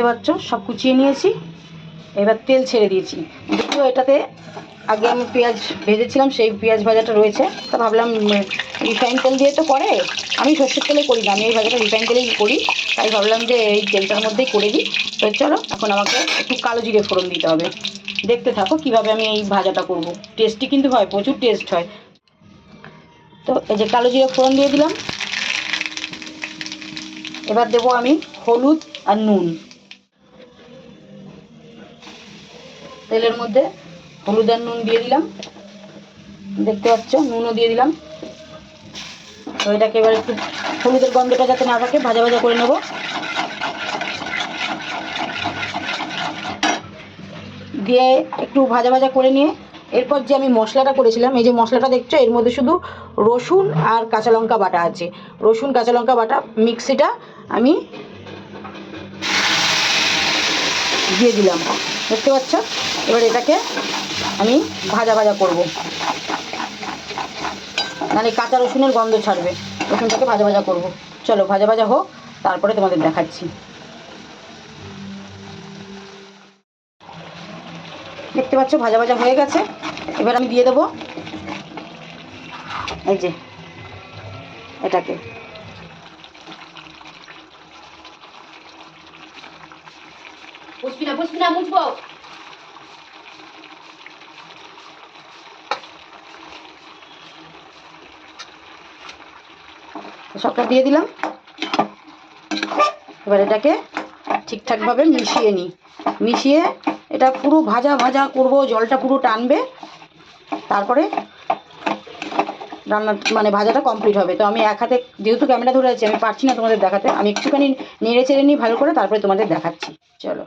দেখতে পাচ্ছ, সব কুচিয়ে নিয়েছি। এবার তেল ছেড়ে দিয়েছি। যদিও এটাতে আগে আমি পেঁয়াজ ভেজেছিলাম, সেই পেঁয়াজ ভাজাটা রয়েছে। তা ভাবলাম রিফাইন তেল দিয়ে তো করে, আমি সর্ষের তেলে করি না, আমি এই ভাজাটা রিফাইন তেলেই করি। তাই ভাবলাম যে এই তেলটার মধ্যেই করে দিই। তো চলো, এখন আমাকে একটু কালো জিরে ফোড়ন দিতে হবে। দেখতে থাকো কীভাবে আমি এই ভাজাটা করব। টেস্টি কিন্তু হয়, প্রচুর টেস্ট হয়। তো এই যে কালো জিরে ফোড়ন দিয়ে দিলাম। এবার দেবো আমি হলুদ আর নুন। তেলের মধ্যে হলুদ আর নুন দিয়ে দিলাম। দেখতে পাচ্ছ, নুনও দিয়ে দিলাম। তো এটাকে এবার একটু হলুদের গন্ধটা যাতে না থাকে, ভাজা ভাজা করে নেব। দিয়ে একটু ভাজা ভাজা করে নিয়ে, এরপর যে আমি মশলাটা করেছিলাম, এই যে মশলাটা দেখছ, এর মধ্যে শুধু রসুন আর কাঁচা লঙ্কা বাটা আছে। রসুন, কাঁচা লঙ্কা বাটা মিক্সিটা আমি দিয়ে দিলাম। দেখতে পাচ্ছ? এবার এটাকে আমি ভাজা ভাজা করব। নাহলে কাঁচা রসুনের গন্ধ ছাড়বে। রসুনটাকে ভাজা ভাজা করব। চলো, ভাজা ভাজা হোক, তারপরে তোমাদের দেখাচ্ছি। দেখতে পাচ্ছ, ভাজা ভাজা হয়ে গেছে। এবার আমি দিয়ে দেবো এই যে, এটাকে। বুঝবি না বুঝবি না সবটা দিয়ে দিলাম। এবার এটাকে ঠিকঠাকভাবে মিশিয়ে নিই মিশিয়ে এটা পুরো ভাজা ভাজা করব, জলটা পুরো টানবে। তারপরে রান্না মানে ভাজাটা কমপ্লিট হবে। তো আমি এক হাতে, যেহেতু ক্যামেরা ধরে আছি, আমি পারছি না তোমাদের দেখাতে। আমি একটুখানি নেড়ে চেড়ে নিই ভালো করে, তারপরে তোমাদের দেখাচ্ছি। চলো।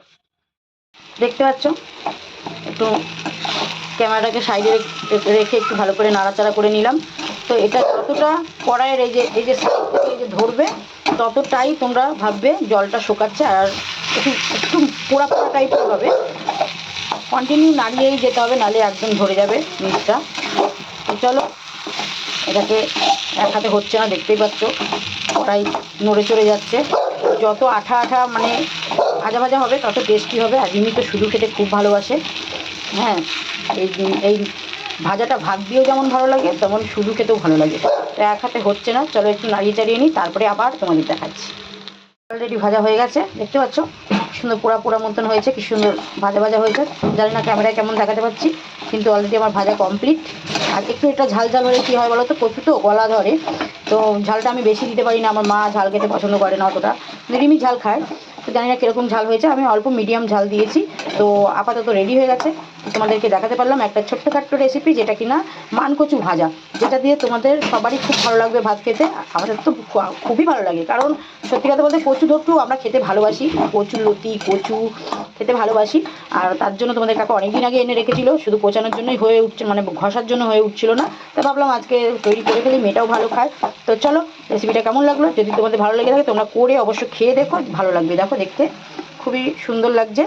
দেখতে পাচ্ছ? একটু ক্যামেরাটাকে সাইডে রেখে একটু ভালো করে নাড়াচাড়া করে নিলাম। তো এটা যতটা কড়াইয়ের এই যে এই যে এই যে ধরবে, ততটাই তোমরা ভাববে জলটা শুকাচ্ছে। আর একটু একটু পোড়া পোড়া টাইপের হবে। কন্টিনিউ নাড়িয়েই যেতে হবে নাহলে একদম ধরে যাবে, জিনিসটা। চলো। এটাকে এক হাতে হচ্ছে না, দেখতেই পাচ্ছ। কড়াই নড়ে চড়ে যাচ্ছে। যত আঠা আঠা মানে ভাজা ভাজা হবে, তত টেস্টি হবে। আর রিমি তো শুধু খেতে খুব ভালোবাসে। হ্যাঁ এই এই ভাজাটা ভাগ দিয়েও যেমন ভালো লাগে, তেমন শুধু খেতেও ভালো লাগে। এক হাতে হচ্ছে না। চলো একটু নাড়িয়ে চাড়িয়ে নিই, তারপরে আবার তোমাদের দেখাচ্ছি। অলরেডি ভাজা হয়ে গেছে, দেখতে পাচ্ছ? সুন্দর পোড়া পোড়া মতন হয়েছে, কি সুন্দর ভাজা ভাজা হয়েছে। জানি না ক্যামেরায় কেমন দেখাতে পাচ্ছি। কিন্তু অলরেডি আমার ভাজা কমপ্লিট আর একটু এটা ঝাল ঝাল হলে কী হয় বলো তো? কচু তো গলা ধরে। তো ঝালটা আমি বেশি দিতে পারি না, আমার মা ঝাল খেতে পছন্দ করে না অতটা। রিমি ঝাল খায়। তো জানি না কীরকম ঝাল হয়েছে। আমি অল্প মিডিয়াম ঝাল দিয়েছি। তো আপাতত রেডি হয়ে গেছে। তোমাদেরকে দেখাতে পারলাম একটা ছোট্টখাট্ট রেসিপি যেটা কিনা মানকচু ভাজা, যেটা দিয়ে তোমাদের সবারই খুব ভালো লাগবে ভাত খেতে। আমাদের তো খুবই ভালো লাগে, কারণ সত্যি কথা বলতে কচু ধরটু আমরা খেতে ভালোবাসি কচু লতি, কচু খেতে ভালোবাসি। আর তার জন্য তোমাদের কাকা অনেকদিন আগে এনে রেখেছিল, শুধু পচানোর জন্যই হয়ে উঠছে মানে ঘষার জন্য হয়ে উঠছিল না। তা ভাবলাম আজকে তৈরি করে ফেলি, মেয়েটাও ভালো খায়। তো চলো রেসিপিটা কেমন লাগল? যদি তোমাদের ভালো লেগে থাকে তোমরা করে অবশ্য খেয়ে দেখো, ভালো লাগবে। দেখো দেখতে, খুবই সুন্দর লাগছে।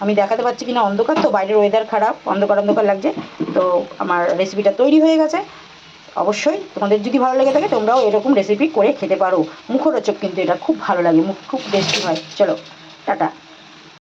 আমি দেখাতে পাচ্ছি কিনা অন্ধকার, তো বাইরের ওয়েদার খারাপ, অন্ধকার অন্ধকার লাগছে, তো আমার রেসিপিটা তৈরি হয়ে গেছে। অবশ্যই তোমাদের যদি ভালো লেগে থাকে, তোমরাও এরকম রেসিপি করে খেতে পারো। মুখরোচক কিন্তু এটা খুব ভালো লাগে, মুখ খুব টেস্টি হয়। চলো, টাটা।